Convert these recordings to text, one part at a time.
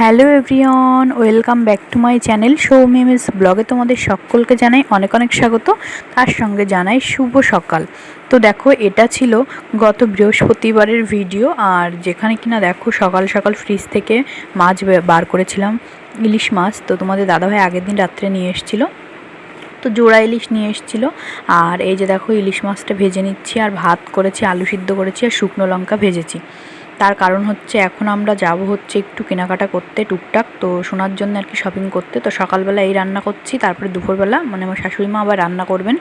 Hello everyone, welcome back to my channel সৌমিমিস ব্লগে তোমাদের সকলকে জানাই অনেক অনেক স্বাগত। তার সঙ্গে জানাই শুভ সকাল। তো দেখো, এটা ছিল গত বৃহস্পতিবারের ভিডিও আর যেখানে কিনা দেখো সকাল সকাল ফ্রিজ থেকে মাছ বার করেছিলাম, ইলিশ মাছ। তো তোমাদের দাদাভাই আগের দিন রাত্রে নিয়ে এসেছিল। তো জোড়া ইলিশ নিয়ে এসেছিল। আর এই যে দেখো, ইলিশ মাছটা ভেজে নিচ্ছি আর ভাত করেছি, আলু সিদ্ধ করেছি আর শুকনো লঙ্কা ভেজেছি। তার কারণ হচ্ছে এখন আমরা যাব হচ্ছে একটু কেনাকাটা করতে টুকটাক। তো শোনার জন্য আর কি শপিং করতে। তো সকালবেলা এই রান্না করছি, তারপরে দুপুরবেলা মানে আমার শাশুড়ি মা আবার রান্না করবেন।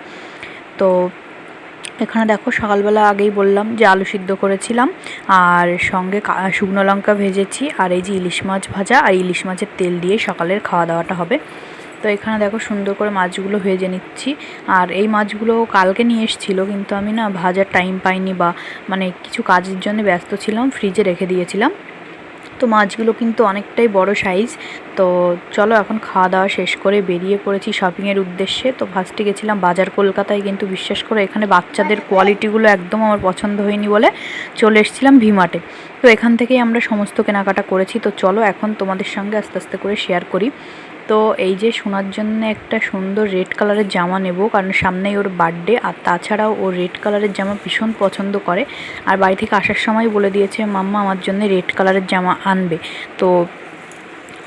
তো এখানে দেখো সকালবেলা আগেই বললাম যে আলু সিদ্ধ করেছিলাম, আর সঙ্গে শুকনো লঙ্কা ভেজেছি, আর এই যে ইলিশ মাছ ভাজা, আর ইলিশ মাছের তেল দিয়ে সকালের খাওয়া দাওয়াটা হবে। তো এখানে দেখো সুন্দর করে মাছগুলো ভেজে নিচ্ছি। আর এই মাছগুলো কালকে নিয়ে এসেছিল, কিন্তু আমি না ভাজার টাইম পাইনি বা মানে কিছু কাজের জন্য ব্যস্ত ছিলাম ফ্রিজে রেখে দিয়েছিলাম। তো মাছগুলো কিন্তু অনেকটাই বড় সাইজ তো চলো এখন খাওয়া দাওয়া শেষ করে বেরিয়ে পড়েছি শপিংয়ের উদ্দেশ্যে। তো ফার্স্টে গেছিলাম বাজার কলকাতায়, কিন্তু বিশ্বাস করো এখানে বাচ্চাদের কোয়ালিটিগুলো একদম আমার পছন্দ হয়নি বলে চলে এসেছিলাম ভিমার্টে তো এখান থেকেই আমরা সমস্ত কেনাকাটা করেছি, তো চলো এখন তোমাদের সঙ্গে আস্তে আস্তে করে শেয়ার করি। তো এই যে শোনার জন্য একটা সুন্দর রেড কালারের জামা নেব, কারণ সামনেই ওর বার্থডে, আর তাছাড়াও ও রেড কালারের জামা ভীষণ পছন্দ করে। আর বাড়ি থেকে আসার সময় বলে দিয়েছে, মাম্মা, আমার জন্য রেড কালারের জামা আনবে। তো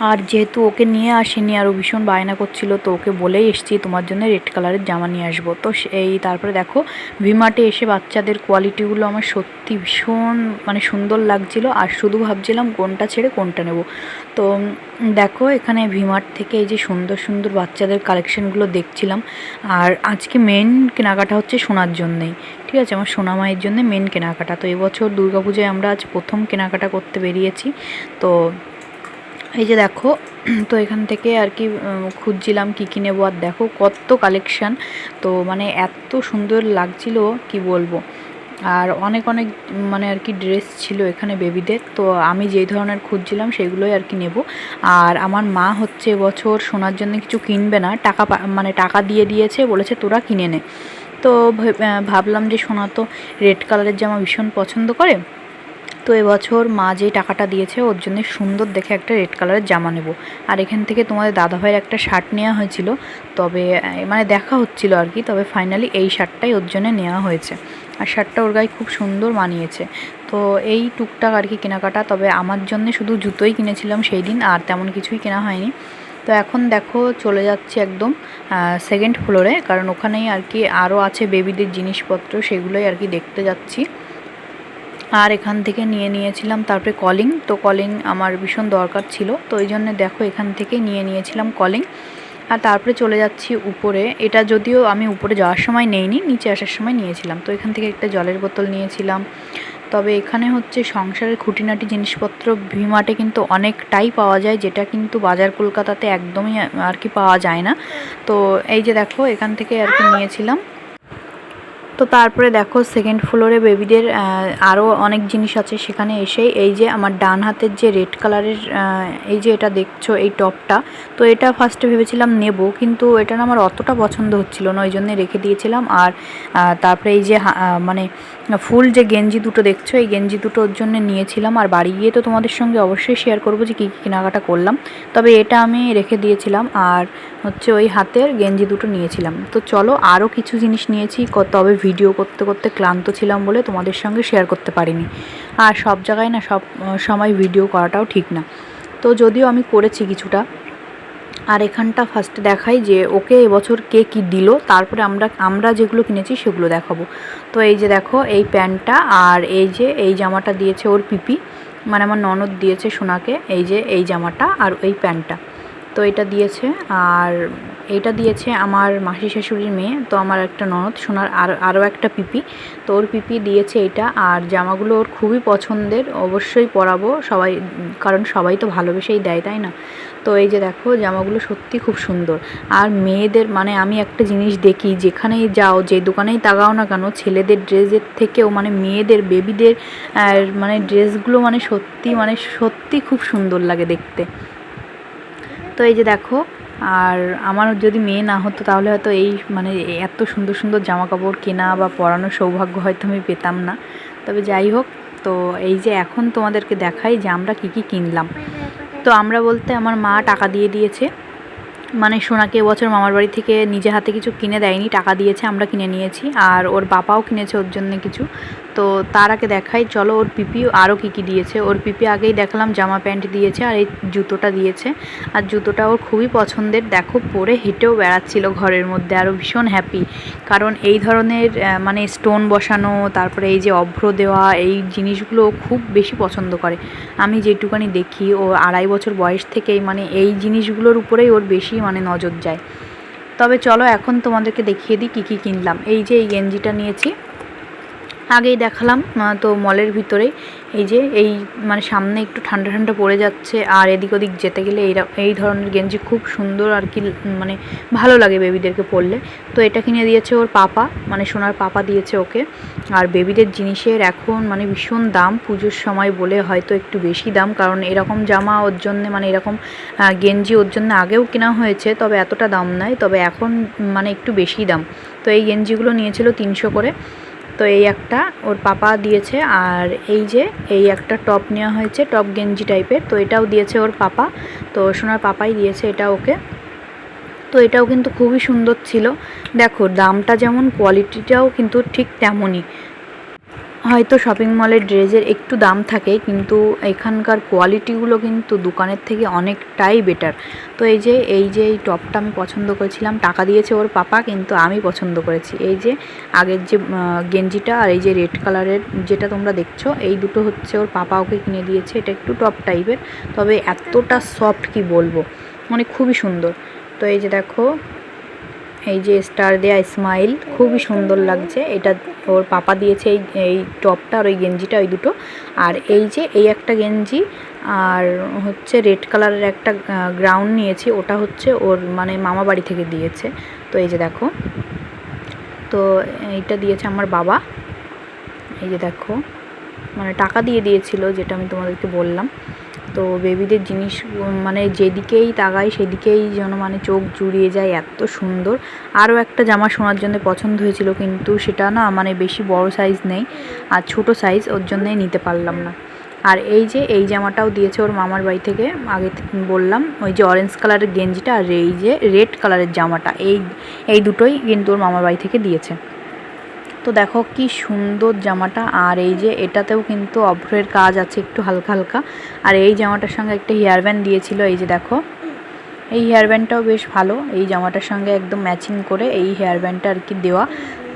আর যেহেতু ওকে নিয়ে আসিনি আর ও ভীষণ বায়না করছিল, তো ওকে বলেই এসেছি তোমার জন্য রেড কালারের জামা নিয়ে আসব। তো এই তারপরে দেখো ভিমার্টে এসে বাচ্চাদের কোয়ালিটিগুলো আমার সত্যি ভীষণ মানে সুন্দর লাগছিল। আর শুধু ভাবছিলাম কোনটা ছেড়ে কোনটা নেব। তো দেখো, এখানে ভিমার্ট থেকে এই যে সুন্দর সুন্দর বাচ্চাদের কালেকশনগুলো দেখছিলাম। আর আজকে মেন কেনাকাটা হচ্ছে সোনার জন্যেই। ঠিক আছে, আমার সোনা মায়ের জন্য মেন কেনাকাটা। তো এবছর দুর্গাপূজায় আমরা আজ প্রথম কেনাকাটা করতে বেরিয়েছি। তো এই যে দেখো, তো এখান থেকে আর কি খুঁজছিলাম কী কী নেব, আর দেখো কত কালেকশান তো মানে এত সুন্দর লাগছিল, কি বলব? আর অনেক অনেক মানে আর কি ড্রেস ছিল এখানে বেবিদের তো আমি যেই ধরনের খুঁজছিলাম সেগুলোই আর কি নেব। আর আমার মা হচ্ছে বছর সোনার জন্য কিছু কিনবে না, টাকা মানে টাকা দিয়ে দিয়েছে, বলেছে তোরা কিনে নে। তো ভাবলাম যে সোনা তো রেড কালারের জামা ভীষণ পছন্দ করে। তো এবছর মা যেই টাকাটা দিয়েছে, ওর জন্য সুন্দর দেখে একটা রেড কালারের জামা নেব। আর এখান থেকে তোমাদের দাদাভাইয়ের একটা শার্ট নেওয়া হয়েছিল। তবে মানে দেখা হচ্ছিল আর কি, তবে ফাইনালি এই শার্টটাই ওর জন্য নেওয়া হয়েছে। আর শার্টটা ওর গায়ে খুব সুন্দর মানিয়েছে। তো এই টুকটাক আর কি কেনাকাটা, তবে আমার জন্য শুধু জুতোই কিনেছিলাম সেই দিন, আর তেমন কিছুই কেনা হয়নি। তো এখন দেখো, চলে যাচ্ছি একদম সেকেন্ড ফ্লোরে কারণ ওখানেই আর কি আরও আছে বেবিদের জিনিসপত্র, সেগুলোই আর কি দেখতে যাচ্ছি। আর এখান থেকে নিয়ে নিয়েছিলাম তারপরে কলিং। তো কলিং আমার ভীষণ দরকার ছিল। তো এই জন্যে দেখো এখান থেকে নিয়ে নিয়েছিলাম কলিং। আর তারপরে চলে যাচ্ছি উপরে। এটা যদিও আমি উপরে যাওয়ার সময় নেইনি, নিচে আসার সময় নিয়েছিলাম। তো এখান থেকে একটা জলের বোতল নিয়েছিলাম। তবে এখানে হচ্ছে সংসারের খুঁটিনাটি জিনিসপত্র ভিমার্টে কিন্তু অনেকটাই পাওয়া যায়, যেটা কিন্তু বাজার কলকাতাতে একদমই আর কি পাওয়া যায় না। তো এই যে দেখো এখান থেকে আর কি নিয়েছিলাম। তো তারপরে দেখো সেকেন্ড ফ্লোরে বেবিদের আরও অনেক জিনিস আছে সেখানে এসেই এই যে আমার ডান হাতের যে রেড কালারের এই যে এটা দেখছ, এই টপটা তো এটা ফার্স্টে ভেবেছিলাম নেব, কিন্তু এটা না আমার অতটা পছন্দ হচ্ছিল না, ওই জন্যে রেখে দিয়েছিলাম। আর তারপরে এই যে মানে ফুল যে গেঞ্জি দুটো দেখছ, এই গেঞ্জি দুটো ওর জন্য নিয়েছিলাম। আর বাড়ি গিয়ে তো তোমাদের সঙ্গে অবশ্যই শেয়ার করব যে কী কী কেনাকাটা করলাম। তবে এটা আমি রেখে দিয়েছিলাম। আর হচ্ছে ওই হাতের গেঞ্জি দুটো নিয়েছিলাম। তো চলো আরও কিছু জিনিস নিয়েছি তবে ভিডিও করতে করতে ক্লান্ত ছিলাম বলে তোমাদের সঙ্গে শেয়ার করতে পারিনি। আর সব জায়গায় না সব সময় ভিডিও করাটাও ঠিক না। তো যদিও আমি করেছি কিছুটা, আর এখানটা ফার্স্টে দেখাই যে ওকে এবছর কে কি দিল, তারপরে আমরা আমরা যেগুলো কিনেছি সেগুলো দেখাবো। তো এই যে দেখো, এই প্যান্টটা আর এই যে, এই জামাটা দিয়েছে ওর পিপি মানে আমার ননদ দিয়েছে সোনাকে, এই যে, এই জামাটা আর এই প্যান্টটা। তো এটা দিয়েছে। আর এটা দিয়েছে আমার মাসি শাশুড়ির মেয়ে। তো আমার একটা ননদ, সোনার আর, আরও একটা পিপি। তো ওর পিপি দিয়েছে এটা। আর জামাগুলো ওর খুবই পছন্দের। অবশ্যই পরাবো। সবাই, কারণ সবাই তো ভালোবেসেই দেয়, তাই না? তো এই যে দেখো, জামাগুলো সত্যি খুব সুন্দর। আর মেয়েদের মানে আমি একটা জিনিস দেখি, যেখানেই যাও, যে দোকানেই তাকাও না কেন, ছেলেদের ড্রেসের থেকেও মানে মেয়েদের, বেবিদের মানে ড্রেসগুলো মানে সত্যি মানে সত্যি খুব সুন্দর লাগে দেখতে। তো এই যে দেখো, আর আমার যদি মেয়ে না হতো তাহলে হয়তো এই মানে এত সুন্দর সুন্দর জামা কাপড় কেনা বা পরানোর সৌভাগ্য হয়তো আমি পেতাম না। তবে যাই হোক, তো এই যে এখন তোমাদেরকে দেখাই যে আমরা কী কী কিনলাম। তো আমরা বলতে আমার মা টাকা দিয়ে দিয়েছে। মানে সোনাকে বছর মামার বাড়ি থেকে নিজে হাতে কিছু কিনে দেয়নি, টাকা দিয়েছে, আমরা কিনে নিয়েছি। আর ওর বাবাও কিনেছে ওর জন্য কিছু। তো তার আগে দেখাই, চলো ওর পিপি আরও কী কী দিয়েছে। ওর পিপি আগেই দেখালাম, জামা প্যান্ট দিয়েছে আর এই জুতোটা দিয়েছে। আর জুতোটা ওর খুবই পছন্দের। দেখো, পরে হেঁটেও বেড়াচ্ছিল ঘরের মধ্যে আরও ভীষণ হ্যাপি কারণ এই ধরনের মানে স্টোন বসানো, তারপরে এই যে অভ্র দেওয়া, এই জিনিসগুলো খুব বেশি পছন্দ করে। আমি যেটুকানি দেখি, ও আড়াই বছর বয়স থেকেই মানে এই জিনিসগুলোর উপরেই ওর বেশি মানে নজর যায়। তবে চলো, এখন তোমাদেরকে দেখিয়ে দিই কী কী কিনলাম। এই যে এই গেঞ্জিটা নিয়েছি। আগেই দেখালাম তো মলের ভিতরে। এই যে, এই মানে সামনে একটু ঠান্ডা ঠান্ডা পড়ে যাচ্ছে, আর এদিক ওদিক যেতে গেলে এই এই ধরনের গেঞ্জি খুব সুন্দর আর কি মানে ভালো লাগে বেবিদেরকে পরলে। তো এটা কিনে দিয়েছে ওর পাপা মানে সোনার পাপা দিয়েছে ওকে। আর বেবিদের জিনিসের এখন মানে ভীষণ দাম, পুজোর সময় বলে হয়তো একটু বেশি দাম, কারণ এরকম জামা ওর জন্য মানে এরকম গেঞ্জি ওর জন্য আগেও কেনা হয়েছে, তবে এতটা দাম নয় তবে এখন মানে একটু বেশি দাম। তো এই গেঞ্জিগুলো নিয়েছিল তিনশো করে। তো এই একটা ওর পাপা দিয়েছে আর এই যে, এই একটা টপ নেওয়া হয়েছে, টপ গেঞ্জি টাইপের। তো এটাও দিয়েছে ওর পাপা। তো সোনার পাপাই দিয়েছে এটা ওকে। তো এটাও কিন্তু খুবই সুন্দর ছিল। দেখো, দামটা যেমন কোয়ালিটিটাও কিন্তু ঠিক তেমনই। হয়তো শপিং মলের ড্রেসের একটু দাম থাকে, কিন্তু এখানকার কোয়ালিটিগুলো কিন্তু দোকানের থেকে অনেকটাই বেটার তো এই যে এই যে এই টপটা আমি পছন্দ করেছিলাম, টাকা দিয়েছে ওর পাপা, কিন্তু আমি পছন্দ করেছি। এই যে, আগের যে গেঞ্জিটা আর এই যে রেড কালারের যেটা তোমরা দেখছ, এই দুটো হচ্ছে ওর পাপা ওকে কিনে দিয়েছে। এটা একটু টপ টাইপের তবে এতটা সফট কি বলব? মানে খুবই সুন্দর। তো এই যে দেখো এই যে স্টার দেয়া স্মাইল খুবই সুন্দর লাগছে। এটা ওর পাপা দিয়েছে এই এই টপটা আর ওই গেঞ্জিটা, ওই দুটো। আর এই যে এই একটা গেঞ্জি আর হচ্ছে রেড কালারের একটা গ্রাউন্ড নিয়েছি, ওটা হচ্ছে ওর মানে মামা বাড়ি থেকে দিয়েছে। তো এই যে দেখো। তো এইটা দিয়েছে আমার বাবা। এই যে দেখো। মানে টাকা দিয়ে দিয়েছিল, যেটা আমি তোমাদেরকে বললাম। তো বেবিদের জিনিস মানে যেদিকেই তাকাই সেদিকেই যেন মানে চোখ জুড়িয়ে যায় এত সুন্দর। আরও একটা জামা শোনার জন্য পছন্দ হয়েছিল, কিন্তু সেটা না মানে বেশি বড় সাইজ নেই আর ছোট সাইজ ওর জন্যই নিতে পারলাম না। আর এই যে, এই জামাটাও দিয়েছে ওর মামার বাড়ি থেকে, আগে বললাম, ওই যে অরেঞ্জ কালারের গেঞ্জিটা আর এই যে রেড কালারের জামাটা, এই এই দুটোই কিন্তু ওর মামার বাড়ি থেকে দিয়েছে। তো দেখো কি সুন্দর জামাটা। আর এই যে এটাতেও কিন্তু অভ্রের কাজ আছে একটু হালকা হালকা। আর এই জামাটার সঙ্গে একটা হেয়ার ব্যান্ড দিয়েছিল, এই যে দেখো। এই হেয়ার ব্যান্ডটাও বেশ ভালো। এই জামাটার সঙ্গে একদম ম্যাচিং করে এই হেয়ার ব্যান্ডটা আর কি দেওয়া।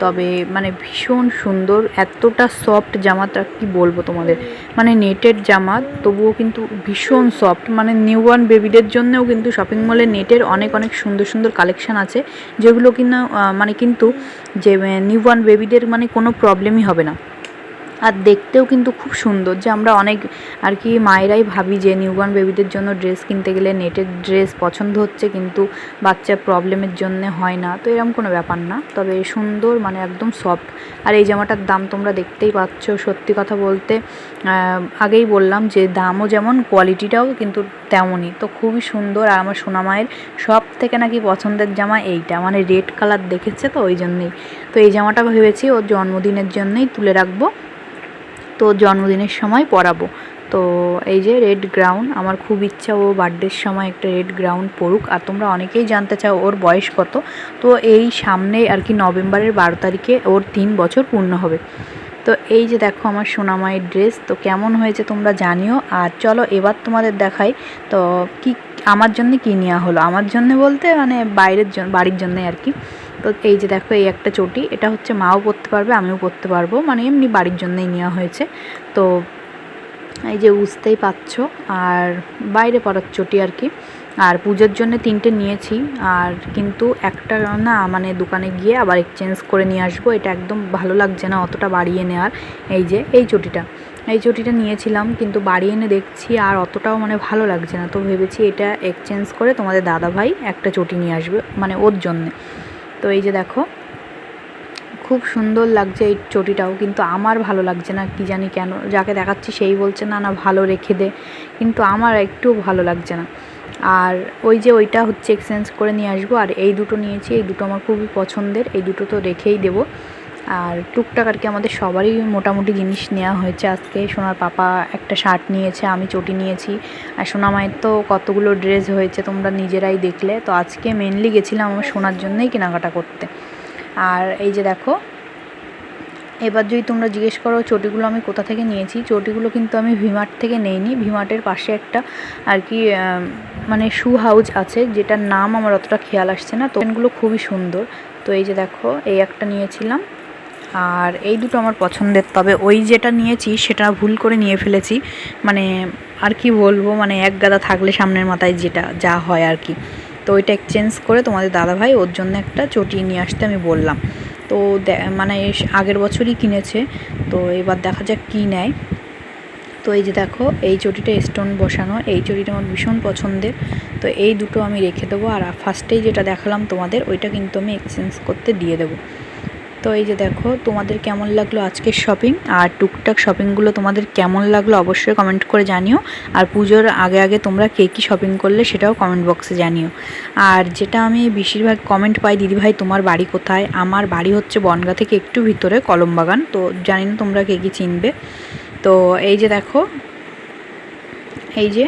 তবে মানে ভীষণ সুন্দর, এতটা সফট জামাটা কি বলব তোমাদের? মানে নেটের জামা, তবুও কিন্তু ভীষণ সফট মানে নিউ ওয়ান বেবিদের জন্যও কিন্তু শপিং মলে নেটের অনেক অনেক সুন্দর সুন্দর কালেকশান আছে, যেগুলো কিনা মানে কিন্তু যে নিউ ওয়ান বেবিদের মানে কোনো প্রবলেমই হবে না। আর দেখতেও কিন্তু খুব সুন্দর যে আমরা অনেক আর কি মায়েরাই ভাবি যে নিউবর্ন বেবিদের জন্য ড্রেস কিনতে গেলে নেটের ড্রেস পছন্দ হচ্ছে কিন্তু বাচ্চার প্রবলেমের জন্য হয় না। তো এরকম কোনো ব্যাপার না। তবে সুন্দর মানে একদম সফট আর এই জামাটার দাম তোমরা দেখতেই পাচ্ছ সত্যি কথা বলতে আগেই বললাম যে দামও যেমন কোয়ালিটিটাও কিন্তু তেমনই। তো খুবই সুন্দর আর আমার সোনামায়ের সব থেকে নাকি পছন্দের জামা এইটা। মানে রেড কালার দেখেছে তো ওই জন্যেই। তো এই জামাটা ভেবেছি ওর জন্মদিনের জন্যই তুলে রাখব। তো জন্মদিনের সময় পরাবো। তো এই যে রেড গ্রাউন্ড আমার খুব ইচ্ছা ও বার্থডের সময় একটা রেড গ্রাউন্ড পড়ুক আর তোমরা অনেকেই জানতে চাও ওর বয়স কত। তো এই সামনে আর কি নভেম্বরের বারো তারিখে ওর তিন বছর পূর্ণ হবে। তো এই যে দেখো আমার সোনামায়ের ড্রেস তো কেমন হয়েছে তোমরা জানিও। আর চলো এবার তোমাদের দেখাই, তো কি, আমার জন্য কী নেওয়া হলো? আমার জন্য বলতে মানে বাইরের জন্য বাড়ির জন্যে আর কি। তো এই যে দেখো, এই একটা চটি, এটা হচ্ছে মাও পরতে পারবে, আমিও পরতে পারব। মানে এমনি বাড়ির জন্যই নেওয়া হয়েছে। তো এই যে বুঝতেই পাচ্ছ আর বাইরে পরার চটি আর কি। আর পুজোর জন্য তিনটে নিয়েছি, আর কিন্তু একটা না মানে দোকানে গিয়ে আবার এক্সচেঞ্জ করে নিয়ে আসব। এটা একদম ভালো লাগছে না, অতটা বাড়িয়ে নেওয়ার। এই যে, এই চটিটা। এই চটিটা নিয়েছিলাম, কিন্তু বাড়ি এনে দেখছি আর অতটাও মানে ভালো লাগছে না। তো ভেবেছি এটা এক্সচেঞ্জ করে তোমাদের দাদা ভাই একটা চটি নিয়ে আসবে মানে ওর জন্যে। তো এই যে দেখো, খুব সুন্দর লাগছে এই চটিটাও, কিন্তু আমার ভালো লাগছে না, কি জানি কেন, যাকে দেখাচ্ছি সেই বলছে, না না, ভালো রেখে দে। কিন্তু আমার একটু ভালো লাগছে না। আর ওই যে ওইটা হচ্ছে এক্সচেঞ্জ করে নিয়ে আসব, আর এই দুটো নিয়েছি, এই দুটো আমার খুবই পছন্দের, এই দুটো তো রেখেই দেবো। আর টুকটাক আর কি আমাদের সবারই মোটামুটি জিনিস নেওয়া হয়েছে। আজকে সোনার পাপা একটা শার্ট নিয়েছে, আমি চটি নিয়েছি। আর সোনা মায়ের তো কতগুলো ড্রেস হয়েছে তোমরা নিজেরাই দেখলে। তো আজকে মেনলি গেছিলাম আমার সোনার জন্যই কেনাকাটা করতে। আর এই যে দেখো, এবার যদি তোমরা জিজ্ঞেস করো চটিগুলো আমি কোথা থেকে নিয়েছি, চটিগুলো কিন্তু আমি ভিমার্ট থেকে নেইনি। ভিমার্টের পাশে একটা আর কি মানে শু হাউস আছে, যেটার নাম আমার অতটা খেয়াল আসছে না। তো খুবই সুন্দর। তো এই যে দেখো, এই একটা নিয়েছিলাম। আর এই দুটো আমার পছন্দের, তবে ওই যেটা নিয়েছি সেটা ভুল করে নিয়ে ফেলেছি। মানে আর কি বলব মানে এক গাদা থাকলে সামনের মাথায় যেটা, যা হয় আর কি। তো ওইটা এক্সচেঞ্জ করে তোমাদের দাদাভাই ওর জন্য একটা চটি নিয়ে আসতে আমি বললাম। তো মানে আগের বছরই কিনেছে, তো এবার দেখা যাক কী নেয়। তো এই যে দেখো, এই চটিটা স্টোন বসানো, এই চটিটা আমার ভীষণ পছন্দের। তো এই দুটো আমি রেখে দেবো, আর ফার্স্টেই যেটা দেখালাম তোমাদের, ওইটা কিন্তু আমি এক্সচেঞ্জ করতে দিয়ে দেবো। তো এই যে দেখো, তোমাদের কেমন লাগল আজকের শপিং আর টুকটাক শপিংগুলো তোমাদের কেমন লাগল অবশ্যই কমেন্ট করে জানিও। আর পুজোর আগে আগে তোমরা কে কী শপিং করলে সেটাও কমেন্ট বক্সে জানিও। আর যেটা আমি বেশিরভাগ কমেন্ট পাই, দিদিভাই তোমার বাড়ি কোথায়? আমার বাড়ি হচ্ছে বনগা থেকে একটু ভিতরে, কলমবাগান। তো জানি না তোমরা কে কী চিনবে। তো এই যে দেখো, এই যে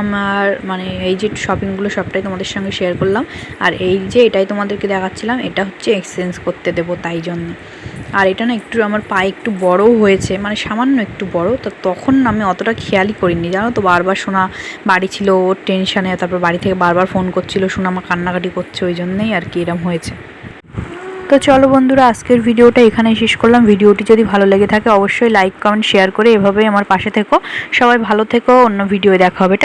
আমার মানে এই যে শপিংগুলো সবটাই তোমাদের সঙ্গে শেয়ার করলাম। আর এই যে এটাই তোমাদেরকে দেখাচ্ছিলাম, এটা হচ্ছে এক্সচেঞ্জ করতে দেবো তাই জন্য। আর এটা না একটু আমার পায়ে একটু বড়ও হয়েছে মানে সামান্য একটু বড়, তো তখন আমি অতটা খেয়ালই করিনি। জানো তো, বারবার শোনা বাড়ি ছিল, ওর টেনশানে তারপর বাড়ি থেকে বারবার ফোন করছিল শোনা আমার কান্নাকাটি করছে, ওই জন্যই আর কি এরম হয়েছে। তো চলো বন্ধুরা, আজকের ভিডিওটা এখানেই শেষ করলাম। ভিডিওটি যদি ভালো লেগে থাকে, অবশ্যই লাইক কমেন্ট শেয়ার করে এভাবেই আমার পাশে থেকো। সবাই ভালো থেকো, অন্য ভিডিও দেখা হবে।